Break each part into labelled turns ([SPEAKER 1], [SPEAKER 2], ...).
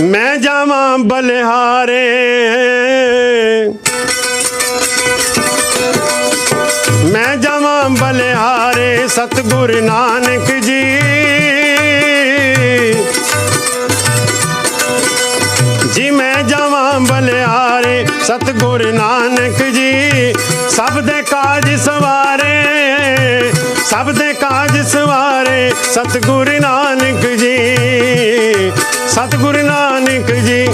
[SPEAKER 1] ਮੈਂ ਜਾਵਾਂ ਬਲਿਹਾਰੇ। ਮੈਂ ਜਾਵਾਂ ਬਲਿਹਾਰੇ, ਸਤਿਗੁਰ ਨਾਨਕ ਜੀ। ਜੀ, ਮੈਂ ਜਾਵਾਂ ਬਲਿਹਾਰੇ, ਸਤਿਗੁਰ ਨਾਨਕ ਜੀ। ਸਭ ਦੇ ਕਾਜ ਸਵਾਰੇ, ਸਭ ਦੇ ਕਾਜ ਸਵਾਰੇ, ਸਤਿਗੁਰ ਨਾਨਕ ਜੀ। ਸਤਿਗੁਰ ਨਾਨਕ ਜੀ,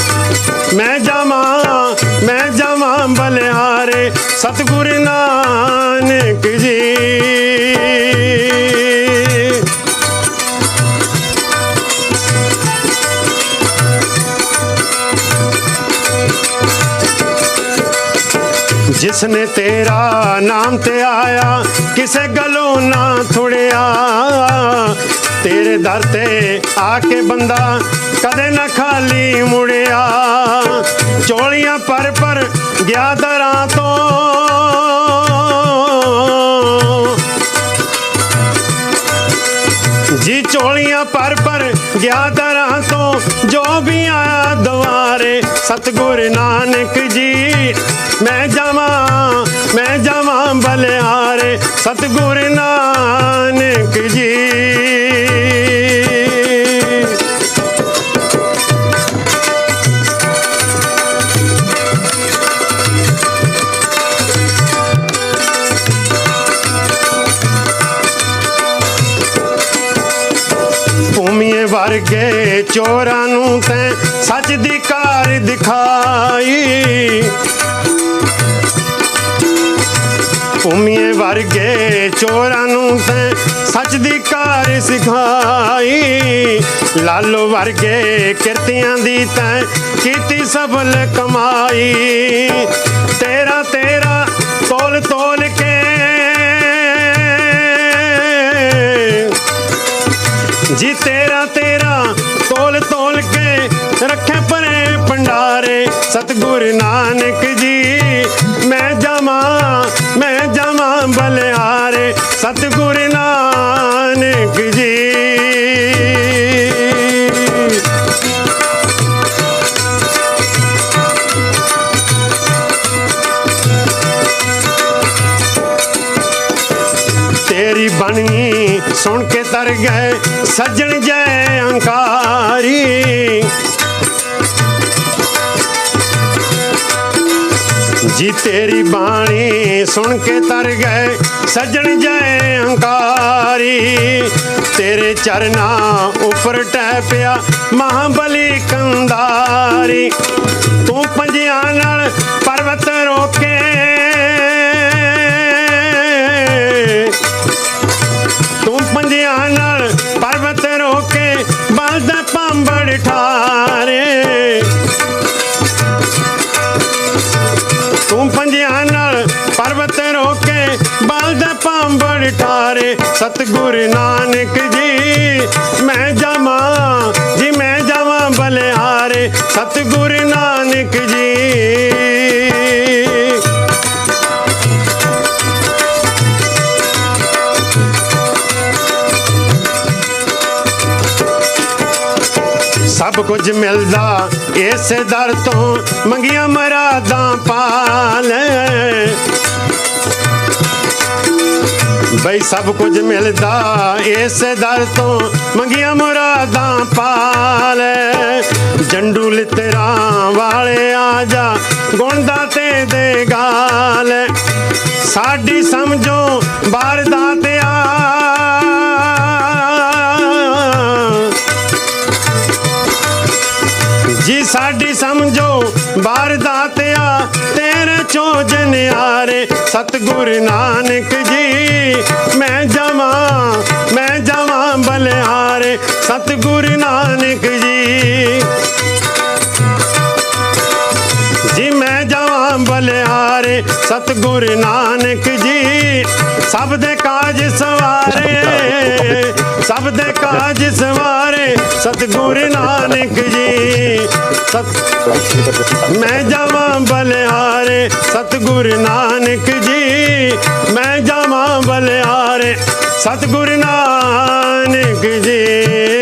[SPEAKER 1] ਮੈਂ ਜਾਵਾਂ ਮੈਂ ਜਾਵਾਂ ਬਲਿਆਰੇ, ਸਤਿਗੁਰ ਨਾਨਕ ਜੀ। ਜਿਸਨੇ ਤੇਰਾ ਨਾਮ ਤੇ ਆਇਆ, ਕਿਸੇ ਗੱਲੋਂ ਨਾ ਥੁੜਿਆ। ਤੇਰੇ ਦਰ ਤੇ ਆ ਕੇ ਬੰਦਾ ਕਦੇ ਨਾ ਖਾਲੀ ਮੁੜਿਆ। ਚੋਲੀਆਂ ਪਰ ਪਰ ਗਿਆ ਦਰਾਂ ਤੋਂ। ਜੀ ਚੋਲੀਆਂ ਪਰ ਪਰ ਗਿਆ ਦਰਾਂ ਤੋਂ, ਜੋ ਵੀ ਆਇਆ ਦੁਆਰੇ, ਸਤਿਗੁਰ ਨਾਨਕ ਜੀ। ਮੈਂ ਜਾਵਾਂ ਮੈਂ ਜਾਵਾਂ ਬਲਿਆਰੇ, ਸਤਿਗੁਰ ਨਾਨਕ ਜੀ। ਵਰਗੇ ਚੋਰਾਂ ਨੂੰ ਤੈਂ ਸੱਚ ਦੀ ਕਾਰ ਦਿਖਾਈ। ਭੂਮੀਏ ਵਰਗੇ ਚੋਰਾਂ ਨੂੰ ਤੈਂ ਸੱਚ ਦੀ ਕਾਰ ਸਿਖਾਈ। ਲਾਲੋ ਵਰਗੇ ਕਿਰਤੀਆਂ ਦੀ ਤੈਂ ਕੀਤੀ ਸਫਲ ਕਮਾਈ। ਤੇਰਾ ਤੇਰਾ ਤੋਲ ਤੋਲ ਕੇ ਜੀ ਤੇਰਾ ਤੇਰਾ ਗੁਰੂ ਨਾਨਕ ਜੀ, ਮੈਂ ਜਮਾ ਮੈਂ ਜਮਾ ਬਲਿਆਰੇ ਸਤਿਗੁਰ ਨਾਨਕ ਜੀ। ਤੇਰੀ ਬਣੀ ਸੁਣ ਕੇ ਤਰ ਗਏ ਸੱਜਣ ਜੈ ਅੰਕਾਰੀ। ਜੀ ਤੇਰੀ ਬਾਣੀ ਸੁਣ ਕੇ ਤਰ ਗਏ, ਸੱਜਣ ਜੈ ਅੰਕਾਰੀ ਤੇਰੇ ਚਰਨਾਂ ਉੱਪਰ ਟਹਿ ਪਿਆ ਮਹਾਬਲੀ ਕੰਦਾਰੀ ਤੂੰ ਪੰਜਿਆਂ ਨਾਲ ਪਰਵਤ ਰੋਕੇ। ਤੂੰ ਪੰਜਿਆਂ ਨਾਲ ਤੂੰ ਪੰਜਿਆਂ ਨਾਲ ਪਰਬਤ ਰੋਕੇ ਬਲਦਾ ਪੰਬੜ ਠਾਰੇ। ਸਤਿਗੁਰ ਨਾਨਕ ਜੀ, ਮੈਂ ਜਾਵਾਂ, ਜੀ ਮੈਂ ਜਾਵਾਂ ਬਲਿਹਾਰੇ ਸਤਿਗੁਰ ਨਾਨਕ ਜੀ। ਸਭ ਕੁਝ ਮਿਲਦਾ ਇਸ ਦਰ ਤੋਂ, ਮੰਗੀਆਂ ਮਰਾਦਾਂ ਪਾ ਬਈ ਸਭ ਕੁਝ ਮਿਲਦਾ, ਇਸ ਦਰ ਤੋਂ ਮੰਗੀਆਂ ਮੁਰਾਦਾਂ ਪਾਲੇ ਜੰਡੂ ਲਿਤਰਾਂ ਵਾਲੇ ਆ ਜਾ ਗੁਣਦਾ ਤੇ ਦੇ ਗਾਲ। ਸਾਡੀ ਸਮਝੋ ਬਾਰਦਾ ਤੇ ਆ। ਜੀ ਸਾਡੀ ਸਮਝੋ ਬਾਰ ਤੇ ਤੇਰੇ ਜਨਿਆਰੇ, ਸਤਿਗੁਰ ਨਾਨਕ ਜੀ, ਮੈਂ ਜਾਵਾਂ ਮੈਂ ਜਾਵਾਂ ਬਲਿਆਰੇ, ਸਤਿਗੁਰ ਨਾਨਕ ਜੀ। ਜੀ, ਮੈਂ ਜਾਵਾਂ ਬਲਿਆਰੇ, ਸਤਿਗੁਰ ਨਾਨਕ ਜੀ। ਸਭ ਦੇ ਕਾਜ ਸਵਾਰੇ, ਸਭ ਦੇ ਕਾਜ ਸਵਾਰੇ ਸਤ ਮੈਂ ਜਾਵਾਂ ਬਲਿਹਾਰੇ ਸਤਿਗੁਰ ਨਾਨਕ ਜੀ। ਮੈਂ ਜਾਵਾਂ ਬਲਿਆਰੇ ਸਤਿਗੁਰ ਨਾਨਕ ਜੀ।